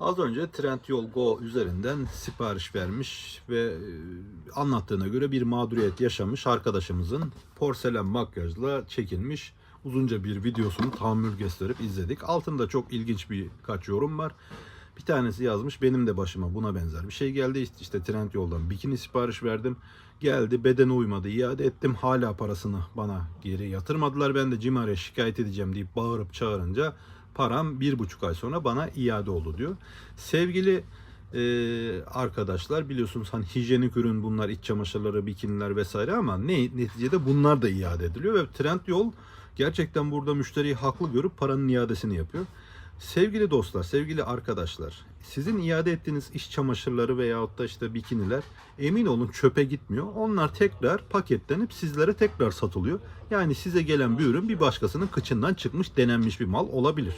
Az önce Trendyol Go üzerinden sipariş vermiş ve e, anlattığına göre bir mağduriyet yaşamış arkadaşımızın porselen makyajla çekilmiş uzunca bir videosunu tahammül gösterip izledik. Altında çok ilginç birkaç yorum var. Bir tanesi yazmış benim de başıma buna benzer bir şey geldi. İşte, işte Trendyol'dan bikini sipariş verdim. Geldi bedene uymadı iade ettim. Hala parasını bana geri yatırmadılar. Ben de Cimar'a şikayet edeceğim deyip bağırıp çağırınca param bir buçuk ay sonra bana iade oldu diyor. Sevgili e, arkadaşlar biliyorsunuz hani hijyenik ürün bunlar iç çamaşırları, bikiniler vesaire ama ne neticede bunlar da iade ediliyor ve Trendyol gerçekten burada müşteriyi haklı görüp paranın iadesini yapıyor. Sevgili dostlar, sevgili arkadaşlar, sizin iade ettiğiniz iş çamaşırları veyahut da işte bikiniler emin olun çöpe gitmiyor. Onlar tekrar paketlenip sizlere tekrar satılıyor. Yani size gelen bir ürün bir başkasının kıçından çıkmış denenmiş bir mal olabilir.